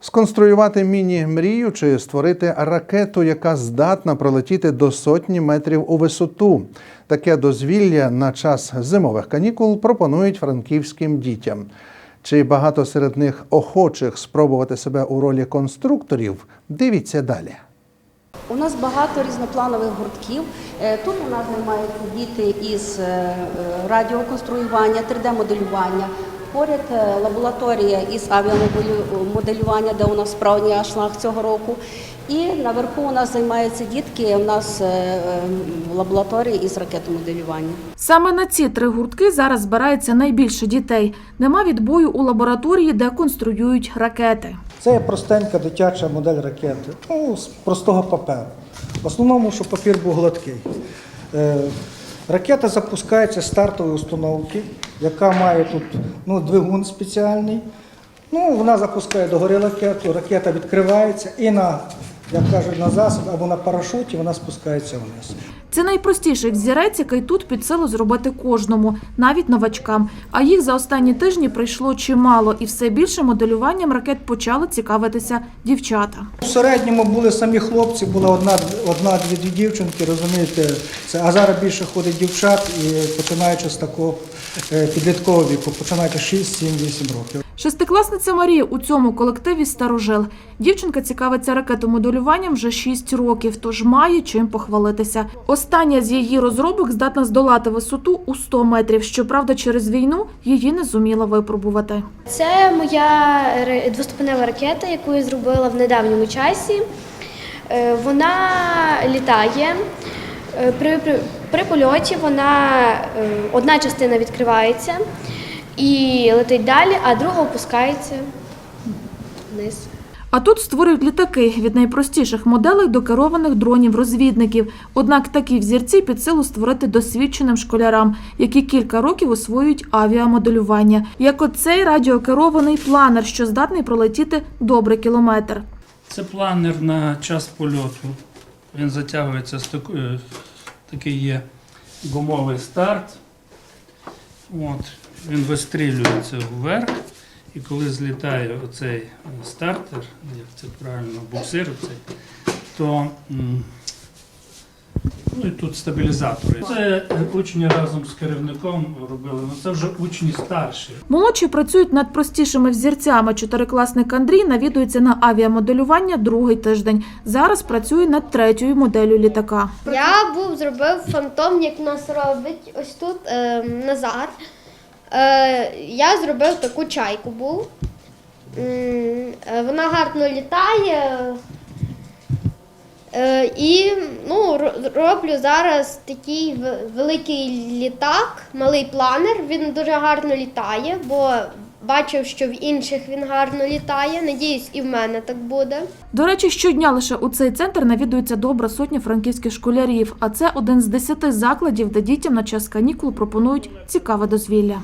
Сконструювати міні-мрію чи створити ракету, яка здатна пролетіти до сотні метрів у висоту. Таке дозвілля на час зимових канікул пропонують франківським дітям. Чи багато серед них охочих спробувати себе у ролі конструкторів? Дивіться далі. У нас багато різнопланових гуртків. Е, Тут у нас займаються діти із е, е, радіоконструювання, 3D-моделювання. Поряд е, лабораторія із авіамоделювання, де у нас справжній ашлаг цього року. І наверху у нас займаються дітки. У нас е, е, лабораторія із ракетомоделювання. Саме на ці три гуртки зараз збирається найбільше дітей. Нема відбою у лабораторії, де конструюють ракети. Це є простенька дитяча модель ракети, ну, з простого паперу. В основному, щоб папір був гладкий. Ракета запускається з стартової установки, яка має тут ну, двигун спеціальний. Ну, вона запускає догори ракету, ракета відкривається і на, як кажуть, на засіб або на парашуті вона спускається вниз. Це найпростіший взірець, який тут під силу зробити кожному, навіть новачкам. А їх за останні тижні прийшло чимало, і все більше моделюванням ракет почали цікавитися дівчата. В середньому були самі хлопці, була одна, одна-дві дві дівчинки, розумієте, це, а зараз більше ходить дівчат і починаючи з такого е, підліткового віку, починаючи 6, 7, 8 років. Шестикласниця Марія у цьому колективі старожил. Дівчинка цікавиться ракетомоделюванням вже 6 років, тож має чим похвалитися. Остання з її розробок здатна здолати висоту у 100 метрів. Щоправда, через війну її не зуміла випробувати. Це моя двоступенева ракета, яку я зробила в недавньому часі. Е, Вона літає. Е, При, при, при польоті вона е, одна частина відкривається і летить далі, а друга опускається вниз. А тут створюють літаки від найпростіших моделей до керованих дронів-розвідників. Однак такі взірці під силу створити досвідченим школярам, які кілька років освоюють авіамоделювання. Як оцей радіокерований планер, що здатний пролетіти добрий кілометр. Це планер на час польоту. Він затягується з такою, такий є гумовий старт. От, він вистрілюється вверх. І коли злітає оцей стартер, як це правильно, буксир оцей, то ну і тут стабілізатори. Це е, учні разом з керівником робили, ну це вже учні старші. Молодші працюють над простішими взірцями. Чотирикласник Андрій навідується на авіамоделювання другий тиждень. Зараз працює над третьою моделлю літака. Я був зробив фантом, як нас робить ось тут е, Назар. Е, я зробив таку чайку був. Е, Вона гарно літає. Е, і ну, роблю зараз такий великий літак, малий планер. Він дуже гарно літає, бо бачив, що в інших він гарно літає. Надіюсь, і в мене так буде. До речі, щодня лише у цей центр навідується добра сотня франківських школярів. А це один з десяти закладів, де дітям на час канікул пропонують цікаве дозвілля.